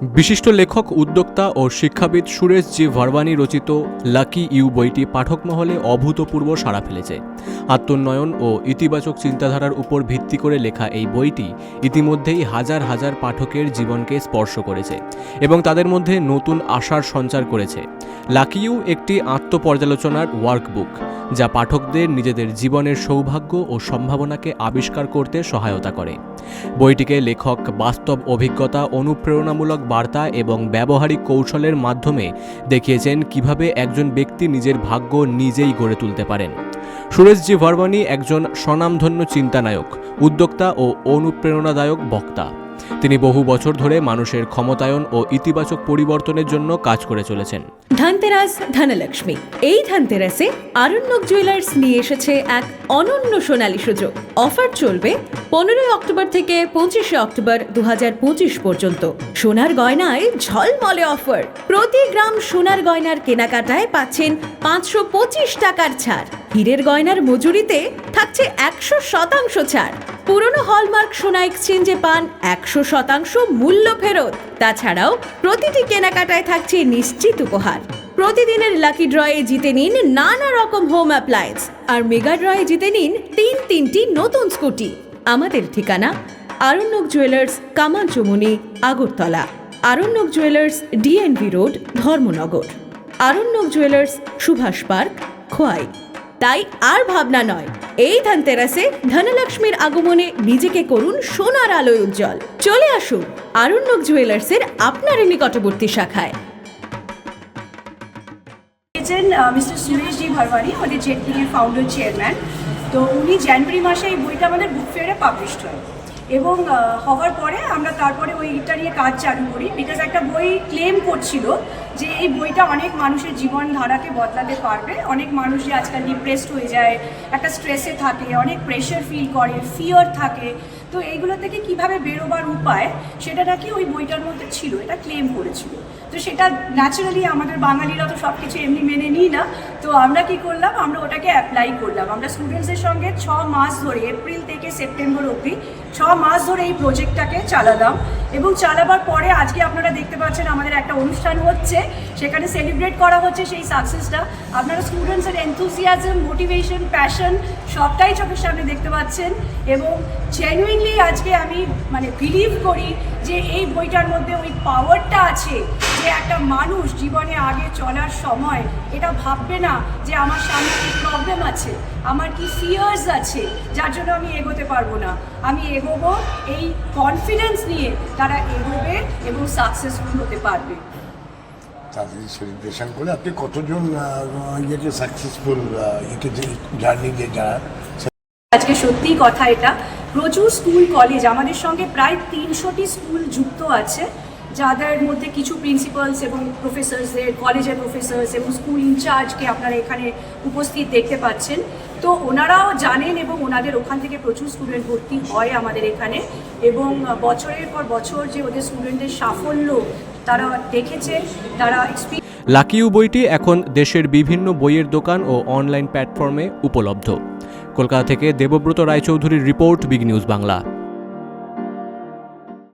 বিশিষ্ট লেখক, উদ্যোক্তা ও শিক্ষাবিদ সুরেশ জি ভারবানি রচিত লাকি ইউ বইটি পাঠক মহলে অভূতপূর্ব সাড়া ফেলেছে। আত্মোন্নয়ন ও ইতিবাচক চিন্তাধারার উপর ভিত্তি করে লেখা এই বইটি ইতিমধ্যেই হাজার হাজার পাঠকের জীবনকে স্পর্শ করেছে এবং তাদের মধ্যে নতুন আশার সঞ্চার করেছে। লাকি ইউ একটি আত্মপর্যালোচনার ওয়ার্কবুক, যা পাঠকদের নিজেদের জীবনের সৌভাগ্য ও সম্ভাবনাকে আবিষ্কার করতে সহায়তা করে। বইটিকে লেখক বাস্তব অভিজ্ঞতা, অনুপ্রেরণামূলক বার্তা এবং ব্যবহারিক কৌশলের মাধ্যমে দেখিয়েছেন কীভাবে একজন ব্যক্তি নিজের ভাগ্য নিজেই গড়ে তুলতে পারেন। সুরেশজি ভারবানি একজন স্বনামধন্য চিন্তানায়ক, উদ্যোক্তা ও অনুপ্রেরণাদায়ক বক্তা। তিনি বহু বছর ধরে মানুষের ক্ষমতায়ন ও ইতিবাচক পরিবর্তনের জন্য কাজ করে চলেছেন। ধনতেরাস, ধনলক্ষ্মী, এই ধনতেরাসে আরণ্যক জুয়েলার্স নিয়ে এসেছে এক অনন্য সোনালী সুযোগ। অফার চলবে পনেরোই অক্টোবর থেকে পঁচিশে অক্টোবর দু হাজার পঁচিশ পর্যন্ত। সোনার গয়নায় ঝলমলে অফার। প্রতি গ্রাম সোনার গয়নার কেনাকাটায় পাচ্ছেন পাঁচশো পঁচিশ টাকার ছাড়। হীরের গয়নার মজুরিতে থাকছে একশো শতাংশ ছাড়। পুরনো হলমার্ক সোনা এক্সচেঞ্জে পান একশো শতাংশ মূল্য ফেরত। তাছাড়াও প্রতিটি কেনাকাটায় থাকছে নিশ্চিত উপহার। প্রতিদিনের লাকি ড্রয়ে জিতে নিন নানা রকম হোম অ্যাপ্লায়েন্স। আর মেগা ড্রয়ে জিতে নিন তিন তিনটি নতুন স্কুটি। আমাদের ঠিকানা Aranyak jewellers Kamanchowmuhani Agartala. Aranyak jewellers DNV road Dharmanagar. Aranyak jewellers, Subhash park, Khowai. তাই আর ভাবনা নয়, এই ধনতেরাসে ধনলক্ষ্মীর আগমনে নিজেকে করুন সোনার আলোয় উজ্জ্বল। চলে আসুন আরণ্যক জুয়েলার্সের আপনার নিকটবর্তী শাখায়। মিস্টার সুরেশ জি ভারবানি আমাদের এর ফাউন্ডার চেয়ারম্যান তো উনি জানুয়ারি মাসে এই বইটা আমাদের বুক ফেয়ারে পাবলিশড হয়। এবং হওয়ার পরে আমরা তারপরে ওইটা নিয়ে কাজ চালু করি। বিকজ একটা বই ক্লেম করছিল যে এই বইটা অনেক মানুষের জীবন ধারাকে বদলাতে পারবে। অনেক মানুষ যে আজকাল ডিপ্রেসড হয়ে যায়, একটা স্ট্রেসে থাকে, অনেক প্রেশার ফিল করে ফিয়ার থাকে। তো এইগুলো থেকে কীভাবে বেরোবার উপায়, সেটা নাকি ওই বইটার মধ্যে ছিল, এটা ক্লেম করেছিল। তো সেটা ন্যাচারালি আমাদের বাঙালিরা তো সব কিছু এমনি মেনে নিই না। তো আমরা কি করলাম? আমরা ওটাকে অ্যাপ্লাই করলাম। আমরা স্টুডেন্টসদের সঙ্গে ছ মাস ধরে এপ্রিল থেকে সেপ্টেম্বর অবধি ছ মাস ধরে এই প্রজেক্টটাকে চালালাম। এবং চালাবার পরে আজকে আপনারা দেখতে পাচ্ছেন আমাদের একটা অনুষ্ঠান হচ্ছে। সেখানে সেলিব্রেট করা হচ্ছে সেই সাকসেসটা আপনারা স্টুডেন্টসের এনথুসিয়াজম মোটিভেশন প্যাশন সবটাই চোখের সামনে দেখতে পাচ্ছেন। এবং জেনুইনলি আজকে আমি মানে বিলিভ করি যে এই বইটার মধ্যে ওই পাওয়ারটা আছে যে একটা মানুষ জীবনে আগে চলার সময় এটা ভাববে না যে আমার সামনে কি প্রবলেম আছে আমার কি ফিয়ার্স আছে যার জন্য আমি এগোতে পারব না। আমি এগোবো এই কনফিডেন্স নিয়ে তারা এগোবে এবং সাকসেসফুল হতে পারবে। তাদের সেলিব্রেশন করে আপনি কতজন ইয়েতে সাকসেসফুল যে জার্নিতে যারা আজকে সত্যিই কথা এটা। প্রচুর স্কুল কলেজ আমাদের সঙ্গে প্রায় তিনশোটি স্কুল যুক্ত আছে। যাদের মধ্যে কিছু প্রিন্সিপালস এবং প্রফেসরসদের কলেজের প্রফেসরস এবং স্কুল ইনচার্জকে আপনারা এখানে উপস্থিত দেখতে পাচ্ছেন। তো ওনারাও জানেন এবং ওনাদের ওখান থেকে প্রচুর স্টুডেন্ট ভর্তি হয় আমাদের এখানে এবং বছরের পর বছর যে ওদের স্টুডেন্টদের সাফল্য তারা দেখেছে, তারা লাকিউ বইটি এখন দেশের বিভিন্ন বইয়ের দোকান ও অনলাইন প্ল্যাটফর্মে উপলব্ধ। কলকাতা থেকে দেবব্রত রায়চৌধুরীর রিপোর্ট, বিগ নিউজ বাংলা।